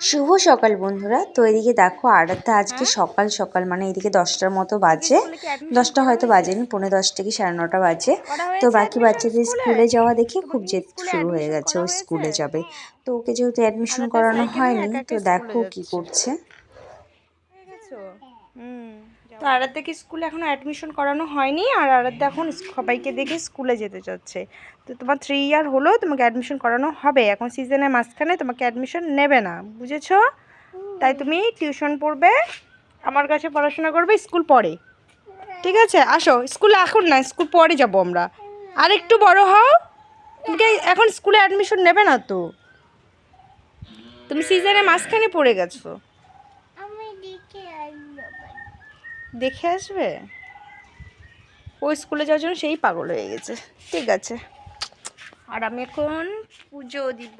শুভ সকাল, বন্ধুরা। তো এদিকে দেখো, আরাধ্যা আজকে সকাল সকাল মানে এদিকে দশটার মতো বাজে। দশটা হয়তো বাজেনি পনেরো দশটা কি সাড়ে নটা বাজে। তো বাকি বাচ্চাদের স্কুলে যাওয়া দেখে খুব জেদ শুরু হয়ে গেছে, ও স্কুলে যাবে। তো ওকে যেহেতু অ্যাডমিশন করানো হয়নি, তো দেখো কি করছে। তো আরাধ্যা কি স্কুলে এখনও অ্যাডমিশন করানো হয়নি আর আরাধ্যা এখন সবাইকে দেখে স্কুলে যেতে চাচ্ছে। তো তোমার থ্রি ইয়ার হলো তোমাকে অ্যাডমিশন করানো হবে। এখন সিজনের মাঝখানে তোমাকে অ্যাডমিশন নেবে না বুঝেছ? তাই তুমি টিউশন পড়বে আমার কাছে পড়াশোনা করবে স্কুল পরে ঠিক আছে? আসো স্কুলে এখন না স্কুল পরে যাব আমরা। আর একটু বড় হও। তোমাকে এখন স্কুলে অ্যাডমিশন নেবে না তো? তুমি সিজনের মাঝখানে পড়ে গেছো আমি দেখে আসব দেখে আসবে? ও স্কুলে যাওয়ার জন্য সেই পাগল হয়ে গেছে। ঠিক আছে। আর আমি এখন পুজো দিব।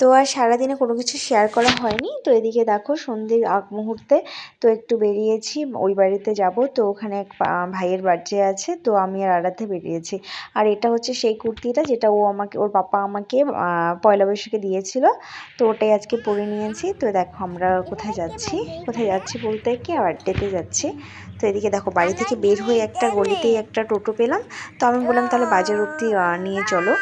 তো আর সারাদিনে কোনো কিছু শেয়ার করা হয়নি। তো এদিকে দেখো সন্ধ্যের আগ মুহূর্তে তো একটু বেরিয়েছি, ওই বাড়িতে যাব। তো ওখানে এক ভাইয়ের বার্থডে আছে, তো আমি আর আরাধ্যে বেরিয়েছি। আর এটা হচ্ছে সেই কুর্তিটা যেটা ও আমাকে, ওর পাপা আমাকে পয়লা বৈশাখে দিয়েছিল। তো ওটাই আজকে পরে নিয়েছি। তো দেখো আমরা কোথায় যাচ্ছি। কোথায় যাচ্ছি বলতে কি বার্থডেতে যাচ্ছি। তো এদিকে দেখো বাড়ি থেকে বের হয়ে একটা গলিতেই একটা টোটো পেলাম। তো আমি বললাম তাহলে বাজার অবধি আহ, নিয়ে চলো।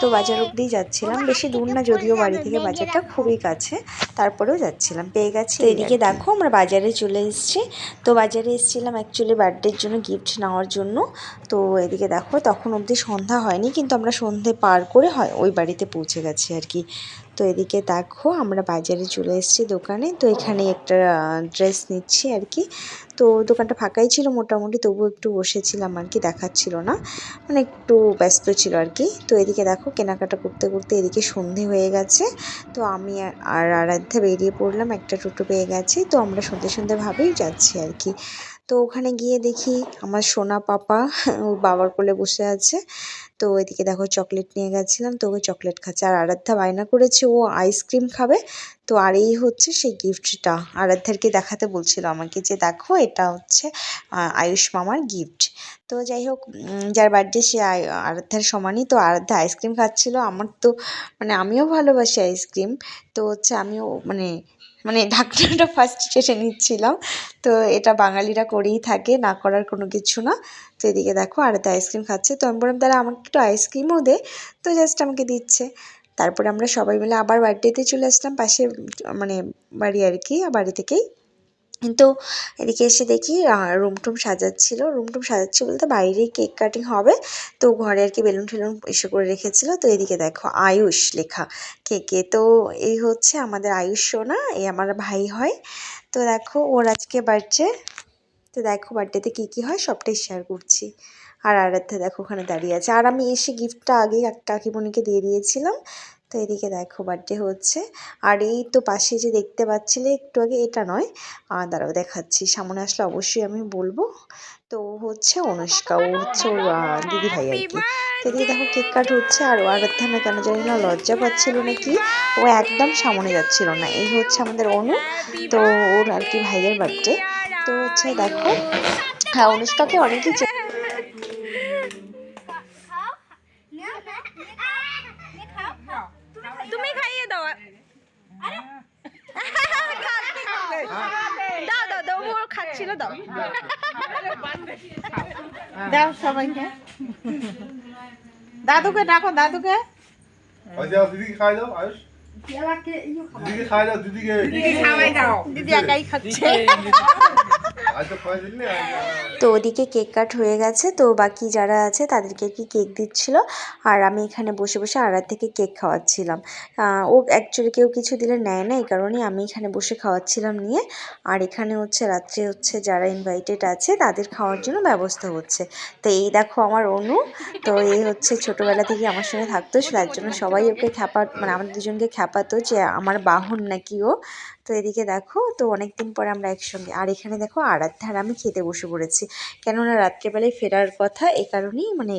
তো বাজার অবধিই যাচ্ছিলাম। বেশি দূর না যদিও বাড়ি থেকে বাজারটা খুবই কাছে তারপরেও যাচ্ছিলাম পেয়ে গেছি তো এদিকে দেখো আমরা বাজারে চলে এসেছি। তো বাজারে এসেছিলাম অ্যাকচুয়ালি বার্থডের জন্য গিফট নেওয়ার জন্য। তো এদিকে দেখো তখন অবধি সন্ধ্যা হয়নি কিন্তু আমরা সন্ধে পার করে হয় ওই বাড়িতে পৌঁছে গেছি আর কি। তো এদিকে দেখো, আমরা বাজারে চলে এসেছি দোকানে। তো এখানে একটা ড্রেস নিচ্ছি আর কি। তো দোকানটা ফাঁকাই ছিল মোটামুটি তবু একটু বসেছিলাম আর কি, দেখাচ্ছিল না। মানে একটু ব্যস্ত ছিল আর কি। তো এদিকে দেখো, কেনাকাটা করতে করতে এদিকে সন্ধে হয়ে গেছে। তো আমি আর- আর আরাধ্যা বেরিয়ে পড়লাম, একটা টোটো পেয়ে গেছি। তো আমরা সন্ধে সন্ধে ভাবেই যাচ্ছি আর কি। তো ওখানে গিয়ে দেখি আমার সোনা পাপা ওর বাবার কোলে বসে আছে। তো এদিকে দেখো চকলেট নিয়ে গেছিলাম, তো ওকে চকলেট খাচ্ছে। আর আরাধ্যা বায়না করেছে, ও আইসক্রিম খাবে। তো আর এই হচ্ছে সেই গিফটটা। আরাধ্যারকে দেখাতে বলছিল আমাকে যে, দেখো, এটা হচ্ছে আয়ুষ মামার গিফট। তো যাই হোক যার বার্থডে সে আরাধ্যার সমানই। তো আরাধ্যা আইসক্রিম খাচ্ছিল। আমার তো মানে আমিও ভালোবাসি আইসক্রিম। তো হচ্ছে আমিও মানে মানে ঢাকনাটা ফার্স্ট চেটে নিচ্ছিলাম। তো এটা বাঙালিরা করেই থাকে, না করার কোনো কিছু না। তো এদিকে দেখো আর একটা আইসক্রিম খাচ্ছে। তো আমি বললাম তাহলে আমাকে একটু আইসক্রিমও দে। তো জাস্ট আমাকে দিচ্ছে। তারপরে আমরা সবাই মিলে আবার বার্থডেতে চলে আসলাম পাশে মানে বাড়ি আর কি, বাড়ি থেকেই। তো এদিকে এসে দেখি রুম টুম সাজাচ্ছিল। রুম টুম সাজাচ্ছি বলতে বাইরেই কেক কাটিং হবে। তো ঘরে আর কি বেলুন টেলুন এসে করে রেখেছিল। তো এদিকে দেখো, আয়ুষ লেখা কেকে। তো এই হচ্ছে আমাদের আয়ুষ সোনা, এই আমার ভাই হয়। তো দেখো, ওর আজকে বার্থডে। তো দেখো বার্থডেতে কী কী হয়, সবটাই শেয়ার করছি। আর আরাধ্যা দেখো, ওখানে দাঁড়িয়ে আছে। আর আমি এসে গিফটটা আগেই কাকিমণিকে দিয়ে দিয়েছিলাম। তো এদিকে দেখো বার্থডে হচ্ছে। আর এই তো পাশে যে দেখতে পাচ্ছিলে, একটু আগে এটা নয়। আর দাঁড়াও দেখাচ্ছি। সামনে আসলে অবশ্যই আমি বলব। তো হচ্ছে অনুষ্কা, ও হচ্ছে ওর দিদি ভাই আর কি। তো এদিকে দেখো কেক কাট হচ্ছে, আর ও আরাধ্যা না কেন জানি না লজ্জা পাচ্ছিল নাকি। ও একদম সামনে যাচ্ছিল না। এই হচ্ছে আমাদের অনু। তো ওর আর কি ভাইয়ের বার্থডে। তো হচ্ছে দেখো হ্যাঁ অনুষ্কাকে অনেকেই চেনে। তুমি খাইয়ে দাও। দাও দাও দাও খাচ্ছিল দাও। দাও সবাইকে। দাদুকে ডাকো দাদুকে। যাও দিদিকে খাই দাও আয়ুষ। খাই দাও দিদিকে। দিদি একাই খাচ্ছে। তো ওদিকে কেক কাট হয়ে গেছে, তো বাকি যারা আছে তাদেরকে কি কেক দিচ্ছিল? আর আমি এখানে বসে বসে আড়ার থেকে কেক খাওয়াচ্ছিলাম। ও অ্যাকচুয়ালি কেউ কিছু দিলে নেয় না, এই কারণে আমি এখানে বসে খাওয়াচ্ছিলাম নিয়ে। আর এখানে হচ্ছে রাত্রে হচ্ছে যারা ইনভাইটেড আছে তাদের খাওয়ার জন্য ব্যবস্থা হচ্ছে। তো এই দেখো আমার অনু, তো এই হচ্ছে ছোটোবেলা থেকে আমার সঙ্গে থাকতো, তার জন্য সবাই ওকে খ্যাপা মানে আমাদের দুজনকে খ্যাপাতো যে আমার বাহন নাকি ও। তো এদিকে দেখো, তো অনেক দিন পরে আমরা একসঙ্গে। আর এখানে দেখো আরাধ্যা আর আমি খেতে বসে পড়েছি। কেননা রাত্রেবেলায় ফেরার কথা এ কারণেই মানে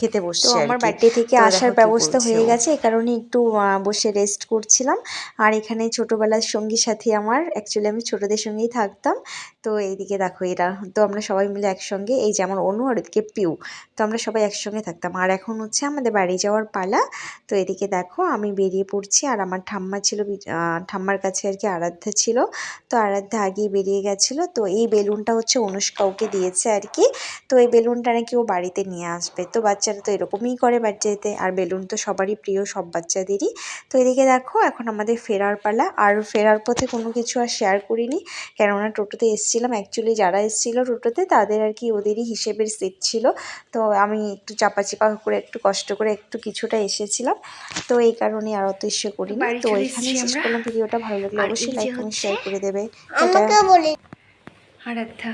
খেতে বসছি তো আমার। বার্থডে থেকে আসার ব্যবস্থা হয়ে গেছে এই কারণে একটু বসে রেস্ট করছিলাম। আর এখানে ছোটোবেলার সঙ্গী সাথী আমার অ্যাকচুয়ালি আমি ছোটোদের সঙ্গেই থাকতাম। তো এইদিকে দেখো এরা তো আমরা সবাই মিলে একসঙ্গে এই যেমন অনু আর ওদিকে পিউ তো আমরা সবাই একসঙ্গে থাকতাম। আর এখন হচ্ছে আমাদের বাড়ি যাওয়ার পালা তো এদিকে দেখো আমি বেরিয়ে পড়ছি। আর আমার ঠাম্মা ছিল ঠাম্মার কাছে আর কি আরাধ্যা ছিল। তো আরাধ্যা আগেই বেরিয়ে গেছিল। তো এই বেলুনটা হচ্ছে অনুষ্কা ওকে দিয়েছে আর কি। তো এই বেলুনটা নাকি ও বাড়িতে নিয়ে আসবে। তো বাচ্চারা তো এরকমই করে বার্থডেতে আর বেলুন তো সবারই প্রিয় সব বাচ্চাদেরই। তো এদিকে দেখো এখন আমাদের ফেরার পালা আর ফেরার পথে কোনো কিছু আর শেয়ার করিনি। কেননা টোটোতে এসেছিলাম অ্যাকচুয়ালি যারা এসেছিল টোটোতে তাদের আর কি ওদেরই হিসেবের সিট ছিল। তো আমি একটু চাপা চিপা করে একটু কষ্ট করে একটু কিছুটা এসেছিলাম। তো এই কারণে আর অত ইস্যু করিনি। তো এখানে শেষ করলাম। ভিডিওটা ভালো লাগলে অবশ্যই লাইক কমেন্ট শেয়ার করে দেবে। আমাকে বলে আরাধ্যা।